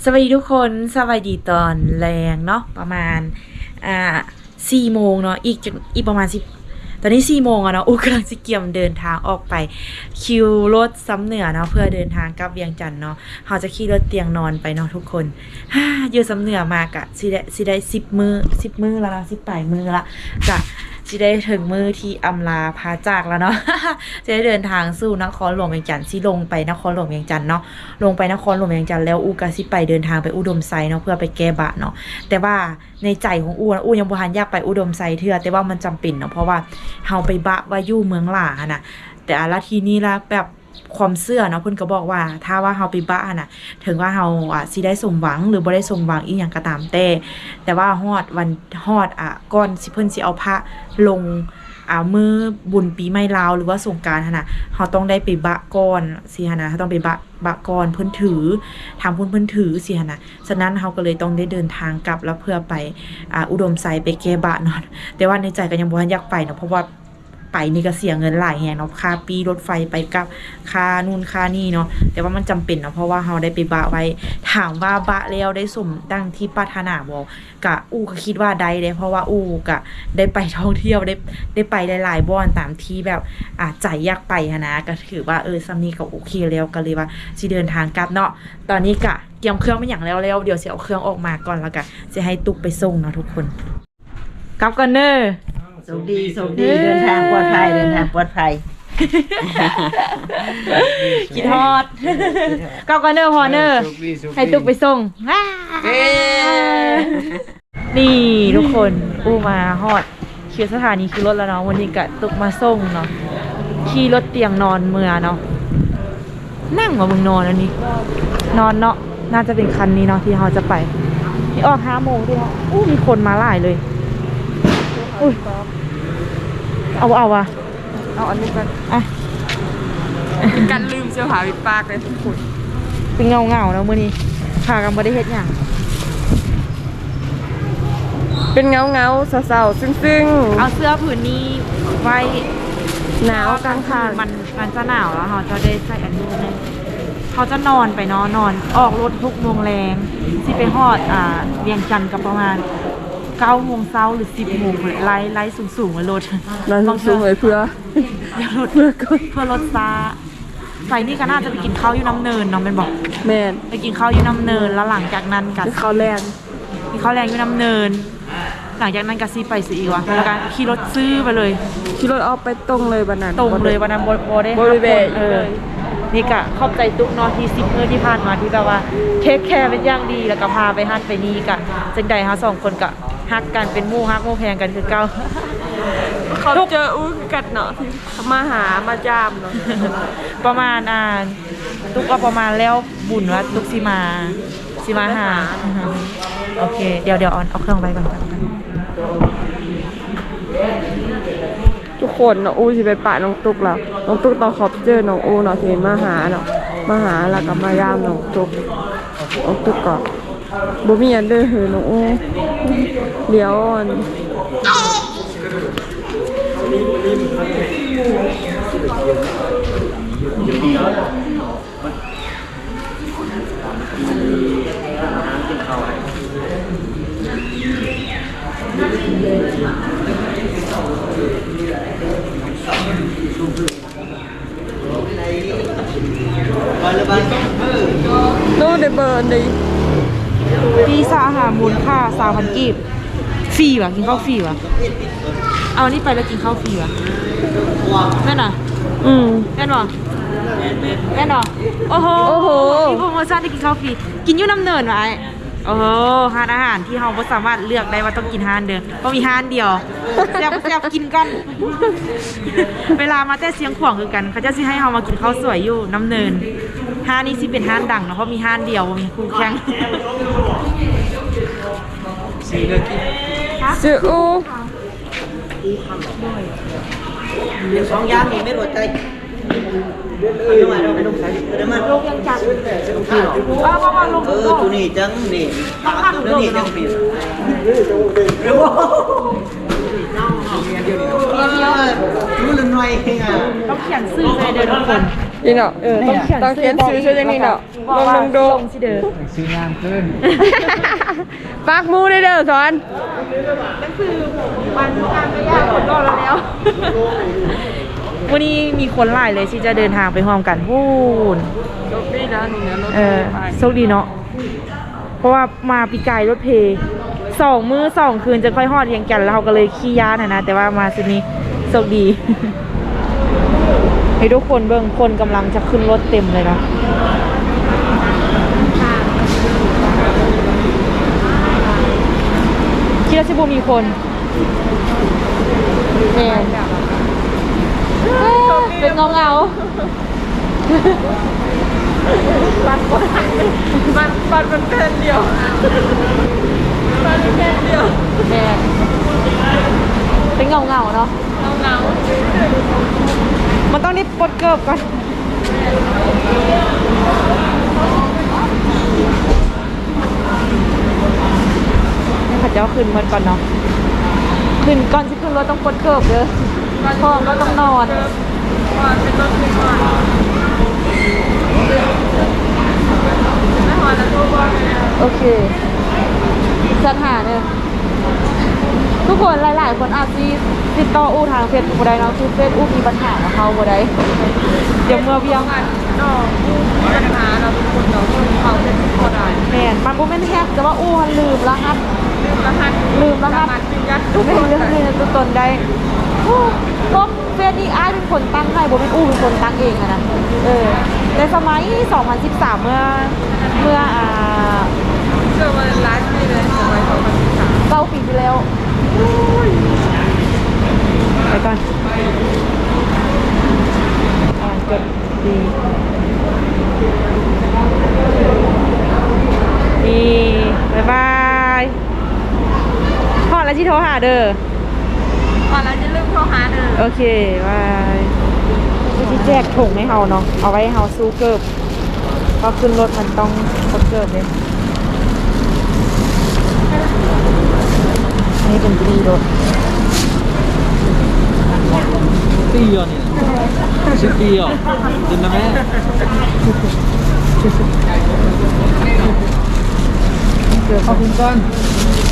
สวัสดีทุกคนสวัสดีตอนแรงเนาะประมาณอ่าสี่โมงเนาะอีกอีกประมาณสิบตอนนี้สี่โมงอะเนาะอูกำลังจะเกี่ยมเดินทางออกไปคิวรถซ้ำเหนือเนาะเพื่อเดินทางกลับเวียงจันทน์เนาะเราจะขี่รถเตียงนอนไปเนาะทุกคนฮ่าอยู่ซ้ำเหนือมากอะสิได้สิได้สิบมือสิบมือแล้วนะสิบปลายมือละกะ จะได้ถึงมือที่อำลาพาจากแล้วเนาะจะได้เดินทางสู่นครหลวงเวียงจันทร์สิลงไปนครหลวงเวียงจันทร์เนาะลงไปนครหลวงเวียงจันทร์แล้วอูกาสิไปเดินทางไปอุดมไซเนาะเพื่อไปแก้บะเนาะแต่ว่าในใจของอูนะอูยังบ่ทันอยากไปอุดมไซเทื่อแต่ว่ามันจำเป็นเนาะเพราะว่าเฮาไปบะว่าอยู่เมืองหลานน่ะแต่อาละทีนี้ละแบบ ความเชื่อเนาะเพิ่นก็บอกว่าถ้าว่าเฮาไปบะหั่นน่ะ ถึงว่าเฮาอะสิได้สมหวังหรือบ่ได้สมหวังอีหยังก็ตามแต่แต่ว่าฮอดวันฮอดอะก่อนสิเพิ่นสิเอาพระลงอ่ามือบุญปีใหม่ลาวหรือว่าสงการหั่นน่ะเขาต้องได้ไปบะก่อนสิหั่นนะเขาต้องไปบะบะก่อนเพิ่นถือทำเพิ่นเพิ่นถือสิหั่นนะฉะนั้นเขาก็เลยต้องได้เดินทางกลับแล้วเพื่อไปอ่าอุดมไซไปแก้บะเนาะแต่ว่าในใจก็ยังบ่ทันอยากไปเนาะเพราะว่า ไปนี่ก็เสียเงินหลายแฮงเนาะค่าปีรถไฟไปกับค่านู่นค่านี่เนาะแต่ว่ามันจำเป็นเนาะเพราะว่าเราได้ไปบะไว้ถามว่าบะแล้วได้สมดังที่ปรารถนาบ่กกะอู้ก็คิดว่าได้เด้เพราะว่าอู้กะได้ไปท่องเที่ยวได้ได้ไปหลายๆบ่อนตามที่แบบอาใจอยากไปนะก็ถือว่าเออซัมนี่ก็โอเคแล้วก็เลยว่าสิเดินทางกลับเนาะตอนนี้กะเตรียมเครื่องไม่อย่างแล้วแล้วเดี๋ยวสิเอาเครื่องออกมาก่อนแล้วกะจะให้ตุกไปส่งเนาะทุกคนกลับกันเนอ ร์โชคดีโชคดีเดินทางปลอดภัยเดินทางปลอดภัยคิดฮอดกลับกันเนอร์พอเนอร์ให้ตุกไปส่งว้านี่ทุกคนอู้มาฮอดเคียสถานีคือรถแล้วเนาะวันนี้กะตุกมาส่งเนาะขี่รถเตียงนอนเมือเนาะนั่งมามึงนอนอันนี้ นอนเนาะน่าจะเป็นคันนี้เนาะที่เราจะไปนี่ออกห้าโมงด้วยเนาะอู้มีคนมาหลายเลย อุ้ยเอาเอาอะเอาอันนี้กันอะเป็นการลืมเสื้อผ้าวิปากเลยทุกคนเป็นเงาเงาๆเนาะมื้อนี้พากันบ่ได้เฮ็ดหยังเป็นเงาเงาๆเศร้าๆซึ้งเอาเสื้อผืนนี้ไว้ๆหนาวกลางคันมันมันจะหนาวแล้วเขาจะได้ใส่อันนี้นะเขาจะนอนไปเนาะนอน ออกรถทุกโมงแรงสิไปฮอดอ่าเวียงจันทน์กับประมาณ เก้าโมงเช้าหรือสิบโมงเลยไล่ไล่สูงสูงๆเลยรถนอนสูงๆเลยเพื่อเดี๋ยวรถเพื่อเพื่อรถซาใส่นี่ก็น่าจะไปกินข้าวอยู่น้ำเนินเนาะเป็นบอกแมนไปกินข้าวอยู่น้ำเนินแล้วหลังจากนั้นกัเขาแลนกินข้าวแรงอยู่น้ำเนิน หลังจากนั้นก็ซีไปสิอีกวะแล้วก็ขี่รถซื้อไปเลยขี่รถออกไปตรงเลยบันนั้นตรงเลยวันนั้นโบโบได้บ่ได้แวะเออนี่กะขอบใจตุ๊กเนอที่สิบเมื่อที่ผ่านมาที่แบบว่าเทคแคร์เป็นอย่างดีแล้วก็พาไปฮันไปนี่กันจังใดเฮาสองคนก็ ฮักกันเป็นมู่ฮักมู่แพงกันคือเก่าเขาเจออู้กันเนาะที่มาหามาจามเนาะประมาณอ่าตุกก็ประมาณแล้วบุญว่าตุกสิมาสิมาหาโอเค เดี๋ยวเดี๋ยวเอาเอาเครื่องไปก่อนครับทุกคนเนาะอู้สิไปปะน้องตุกแล้วน้องตุกตอนขอบเจอน้องอู้เนาะที่มาหาเนาะมาหาแล้วก็มายามน้องตุกน้องตุ๊กก็ บ่มีอันเด้อเฮ้ยน้องอู้เดี๋ยวอัน โน้ได้เบอร์อันใด ปีซาอาหาร มูลค่าสามพันกีบฟรีวะกินข้าวฟรีวะเอาอันนี้ไปแล้วกินข้าวฟรีวะแม่นอะ อืมแม่นบ่แม่นบ่โอ้โหโอ้โหมีโปรโมชั่นที่กินข้าวฟรีกินอยู่น้ำเนินไว้โอ้โหร้านอาหารที่เราบ่สามารถเลือกได้ว่าต้องกินห้านเดิมเพราะมีห้านเดียวแซ่บแซ่บกินกัน เวลามาแต่เสียงขวางคือกัน เขาจะสิให้เรามากินข้าวสวยอยู่น้ำเนินห้านนี้สิเป็นห้านดังเนาะเพราะมีห้านเดียวบ่มีคู่แข่ง ซื้ออู้เดี๋ยวสองอย่างนี้ไม่หมดใจเออมาเราไปลงสายเดี๋ยวมันลงยังจังเอามามาลงเออตัวนี้จังนี่ตัวนี้จังนี่เดี๋ยวรู้ละหน่อยเองอะต้องเขียนชื่อเลยเด้อทุกคนนี่เนาะเออต้องเขีย นต้องเขียนชื่อชื่ออย่างนี้เนาะลงลงโดลงสิเด้อซื้องามเกินปากหมูได้เด้อสอนมันการไม่ยากคนรอดแล้ววันนี้มีคนหลายเลยที่จะเดินทางไปห้อมกันพูนโชคดีนะนี่นะรถเออโชคดีเนาะเพราะว่ามาปีกายรถเพย์สองมื้อสองคืนจะค่อยฮอดเวียงจันทน์แล้วเราก็เลยขี้ย้านนะนะแต่ว่ามาซินี้โชคดี ให้ทุกคนเบิ่งคนกำลังจะขึ้นรถเต็มเลยเนาะคิดว่าชิบูมีคนแม่เป็นเงาเงาๆบัตรบัตรบัตรมันแผ่นเดียวบัตรมันแผ่นเดียวแม่เป็นเงาเงาๆเนาะเงาเงา มันต้องได้ปดเกิบก่อนให้ข้าเจ้าขึ้นเมันก่อนเนาะขึ้นก่อนที่ขึ้นรถต้องปดเกิบเด้อพ่อก็ต้องนอนโอเคสัญหาเนี่ยทุก คนหลาย ๆ คนอาจจะติดต่ออู้ทางเฟซบุ๊กได้เนาะคือเฟซอู้มีปัญหากับเขาบ่ได้เดี๋ยวเมื่อเวียงกันดอกมีปัญหาเราทุกคนเราคนเขาเป็นคนได้แม่นมันบ่แม่นแฮกแต่ว่าอู้มันลืมรหัสลืมรหัสลืมรหัสยืนยันทุทุกกคคนนเรื่องนี้ตัวตนได้โอ้ลบเฟซนี่อ้ายเป็นคนตั้งให้บ่เป็นอู้เป็นคนตั้งเองอะนะเออในสมัย 2013 เมื่อเมื่ออ่าเชื่อว่าร้านที่เลยสมัยสองพันสิบสามเก้าปีที่แล้ว ไปก่อนอ่านจดดีดีบ๊ายบายพ่อแล้วที่โทรหาเด้อก่อนเราจะเริ่มโทรหาเดินโอเคบายที่แจกถุงให้เฮาเนาะเอาไว้ให้เฮาสู้เกิบพอขึ้นรถมันต้องกดเกิบเลย นี่เป็นปีรถตีอะนี่ชื่อตีอะกินนะแม่เกิบขอบคุณก่อนนี่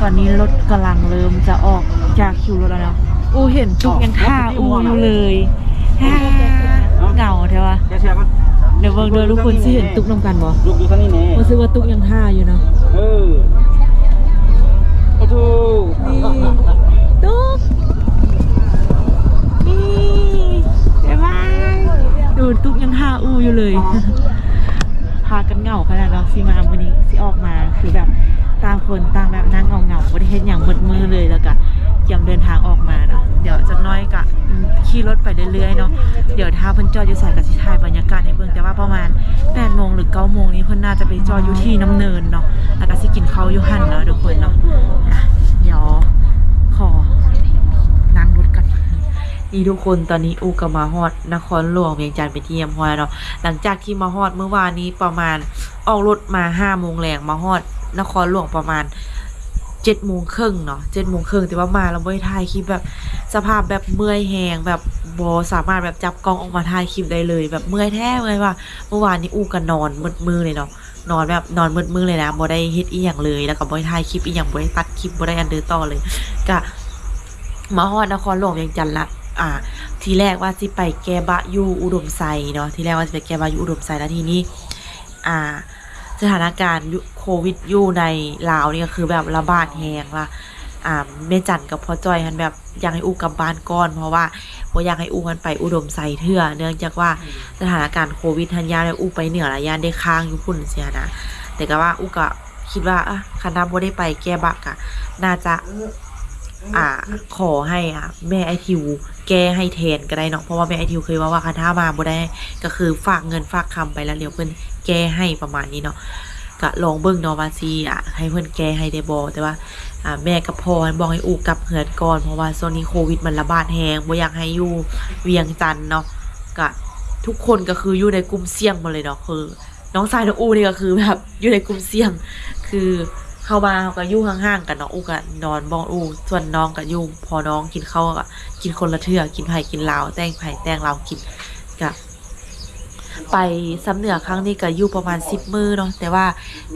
ตอนนี้รถกำลังเริ่มจะออกจากคิวรถแล้วเนาะอูเห็นจุกยังท่าอูอยู่เลยฮ่าเหงาเทวะแกเชียร์มันเดี๋ยวเบิ่งด้วยทุกคนสิเห็นตุกนำกันบ่ลูกอยู่ท่างนี้แน่รู้สึกว่าตุกยังท่าอยู่เนาะเออโอ้โหตุกนี่บ๊ายบายดูตุกยังท่าอูอยู่เลยพากันเหงาขนาดเนาะสิมาวันนี้สิออกมาคือแบบ ต่างคนต่างแบบนั่งเงาๆบ่ได้เฮ็ดหยังหมดมือเลยแล้วก็ยมเดินทางออกมาเนาะเดี๋ยวจักหน้อยก็อืมขี่รถไปเรื่อยๆเนาะเดี๋ยวถ้าเพิ่นจอดอยู่ไสก็สิถ่ายบรรยากาศให้เบิ่งแต่ว่าประมาณ8โมงหรือ9โมงนี้เพิ่นน่าจะไปจอดอยู่ที่น้ำเนินเนาะแล้วก็สิกินข้าวอยู่หั่นเนาะทุกคนเนาะเดี๋ยวขอนั่งรถกันนี่ทุกคนตอนนี้อูกมาฮอดนครหลวงเวียงจันทร์ไปที่ยมฮอดแล้วเนาะหลังจากที่มาฮอดเมื่อวานนี้ประมาณออกรถมาห้าโมงแรงมาฮอด นครหลวงประมาณเจ็ดโมงครึ่งเนาะเจ็ดโมงครึ่งแต่ว่ามาแล้วไม่ได้ถ่ายคลิปแบบสภาพแบบเมื่อยแหงแบบบอสามารถแบบจับกล้องออกมาถ่ายคลิปได้เลย แบบเมื่อยแท้เลยว่าเมื่อวานนี้อูก็นนอนมืดมือเลยเนาะนอนแบบนอนมืดมือเลยนะบ่ได้เฮ็ดอีหยังเลยแล้วก็บ่ได้ถ่ายคลิปอีหยังบ่ได้ตัดคลิปบ่ได้อันเดอร์ต่อเลยก็มาฮอดนครหลวงเวียงจันทร์ละอ่า ทีแรกว่าสิไปแกบะยูอุดมไซเนาะทีแรกว่าสิไปแกบะยูอุดมไซแล้วทีนี้ อ่า สถานการณ์โควิดอยู่ในลาวนี่ก็คือแบบระบาดแหงละอ่าเมจันกับพ่อจอยหันแบบอยากให้อูกลับบ้านก่อน เพราะว่าบ่อยากให้อูมันไปอุดมใส่เถื่อเนื่องจากว่าสถานการณ์โควิดทันยาแล้วอูไปเหนือละยานได้ค้างอยู่พุ่นเสียนะแต่ก็ว่าอูก็คิดว่าอะคณะบ่ได้ไปแก้บักอะน่าจะ อ่า ขอให้อะแม่ไอทิวแก้ให้แทนก็ได้เนาะเพราะว่าแม่ไอทิวเคยว่าว่าคันถ้ามาบ่ได้ก็คือฝากเงินฝากคำไปแล้วเดี๋ยวเพิ่นแก้ให้ประมาณนี้เนาะก็ลองเบิ่งเนาะว่าสิอะให้เพิ่นแก้ให้ได้บ่แต่ว่าอ่าแม่กับพ่อบอกให้อูกลับเหือนก่อนเพราะว่าช่วงนี้โควิดมันระบาดแฮงบ่อยากให้อยู่เวียงจันเนาะก็ทุกคนก็คืออยู่ในกลุ่มเสี่ยงหมาเลยเนาะคือ น้องชายน้องอูนี่ก็คือแบบอยู่ในกลุ่มเสี่ยงคือ เข้ามาเขาก็อยู่ห่างๆกันเนาะอูกันอนบ้องอูส่วนน้องก็อยู่พอน้องกินข้าวก็กินคนละเทื่อกินไผ่กินลาวแตงไผ่แตงลาวกินกับไปซ้ำเหนือครั้งนี้ก็อยู่ประมาณสิบมือเนาะแต่ว่า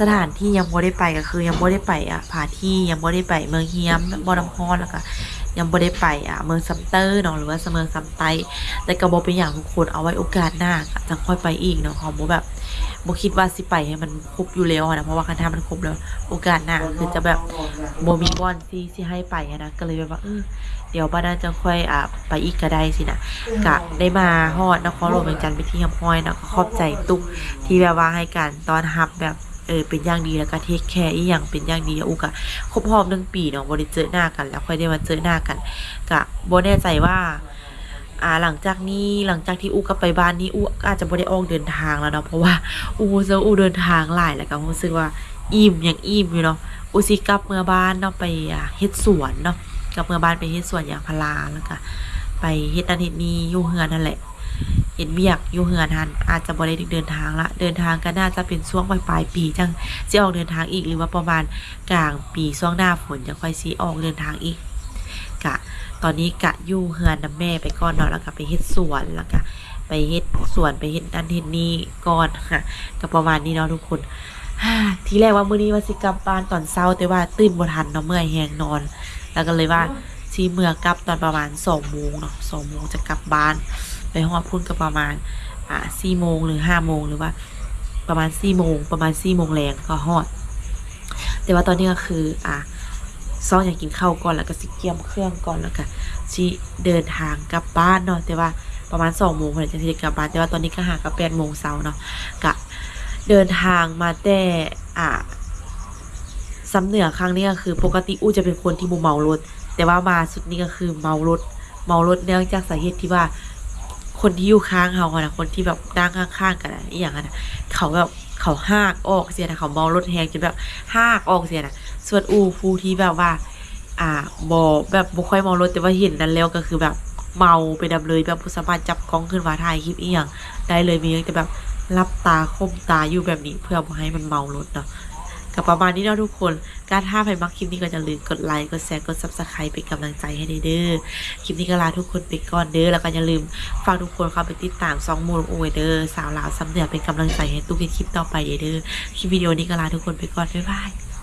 สถานที่ยังบ่ได้ไปก็คือ ยังบ่ได้ไปอะผาที่ยังบ่ได้ไปเมืองเฮียมบ่น้ำฮ้อนแล้วก็ ยังบ่ได้ไปอะเมืองซัมเตอร์เนาะหรือว่าเมืองซัมไตแต่ก็บ่เป็นอย่างทุกคนเอาไว้โอกาสหน้าจะค่อยไปอีกเนาะของบ่แบบบ่คิดว่าสิไปให้มันครบอยู่แล้วนะเพราะว่าคันถ้ามันครบแล้ว โอกาสหน้าคือจะแบบบ่มีบ่อนสิสิให้ไปนะก็เลยแบบว่าเออเดี๋ยวบ้านจะค่อยอะไปอีกก็ได้สินะกะได้มาฮอดนครหลวงเวียงจันทน์ไปที่ยำห้อยนะก็ขอบใจตุกที่แบบว่าให้การตอนรับแบบ เออเป็นอย่างดีแล้วก็เทคแคร์อีหยังเป็นอย่างดีอุกะครบรอบหนึ่งปีเนาะบ่ได้เจอหน้ากัน แล้วค่อยได้มาเจอหน้ากันกะบ่แน่ใจว่าอ่าหลังจากนี้หลังจากที่อูกลับไปบ้านนี้อูก็อาจจะไม่ได้ออกเดินทางแล้วเนาะเพราะว่าอูเจออูเดินทางหลายแล้วก็รู้สึกว่าอิ่มอยังอิ่มอยู่เนาะอูสิกลับเมื่อบ้านเนาะไปเฮ็ดสวนเนาะกลับเมื่อบ้านไปเฮ็ดสวนอย่างพาราแล้วก็ไปเฮ็ดนั่นเฮ็ดนี่อยู่เฮือนนั่นแหละ เฮ็ดเวียกอยู่เฮือนหันอาจจะบ่ได้เดินทางละเดินทางก็น่าจะเป็นช่วงปลายๆปีจังสิออกเดินทางอีกหรือว่าประมาณกลางปีช่วงหน้าฝนจะค่อยสิออกเดินทางอีกกะ ตอนนี้กะอยู่เฮือนน้ำแม่ไปก่อนเนาะแล้วก็ไปเฮ็ดสวนแล้วก็ไปเฮ็ดสวนไปเฮ็ดนั่นเฮ็ดนี่ก่อนค่ะก็ประมาณนี้เนาะทุกคนทีแรกว่ามื้อนี้ว่าสิกลับบ้านตอนเช้าแต่ว่าตื่นบ่ทันเนาะเมื่อยแฮงนอน แล้วก็เลยว่าสิเมื่อกลับตอนประมาณ2โมงเนาะ2โมงจะกลับบ้าน ไปฮอดพุ่นก็ประมาณอ่า4โมงหรือ5โมงหรือว่า ประมาณ4โมงประมาณ4โมงแรงก็ฮอด แต่ว่าตอนนี้ก็คืออ่าซ้อนอยากกินข้าวก่อนแล้วก็สิเกียมเครื่องก่อนแล้วก็สิเดินทางกลับบ้านเนาะแต่ว่าประมาณสองโมงเพื่อนจะที่กลับบ้านแต่ว่าตอนนี้ก็หากับแปดโมงเช้าเนาะกะเดินทางมาแต่อ่าสำเหนือครั้งนี้ก็คือปกติอู้จะเป็นคนที่บ่เมารถ แต่ว่ามาสุดนี้ก็คือเมารถเมารถเนื่องจากสาเหตุที่ว่า คนที่อยู่ข้างเขาอะนะคนที่แบบนั่งข้างๆกันอะอย่างนั้นะเขาแบบเขาหากออกเสียนะเขาเมารถแหงจนแบบหากออกเสียนะส่วนอูผู้ที่แบบว่า อ่าบอแบบบ่ค่อยเมารถแต่ว่าเห็นนั้นแล้วก็คือแบบเมาไปดำเลยแบบผู้สามารถจับกล้องขึ้นมาถ่ายคลิปอีหยังได้เลยมีแต่แบบรับตาคมตาอยู่แบบนี้เพื่อบ่ให้มันเมารถเนาะ กับประมาณนี้เนาะทุกคน การถ้าใครมักคลิปนี้ก็จะลืมกดไลค์ กดแชร์ กดซับสไครป์เป็นกำลังใจให้เด้อ คลิปนี้ก็ลาทุกคนไปก่อนเด้อ แล้วก็อย่าลืมฝากทุกคนเข้าไปติดตามซองมูลโอเวเดอร์สาวลาวซ้ำเดือเป็นกำลังใจให้ตู้คลิปต่อไปเด้อ คลิปวิดีโอนี้ก็ลาทุกคนไปก่อน บ๊ายบาย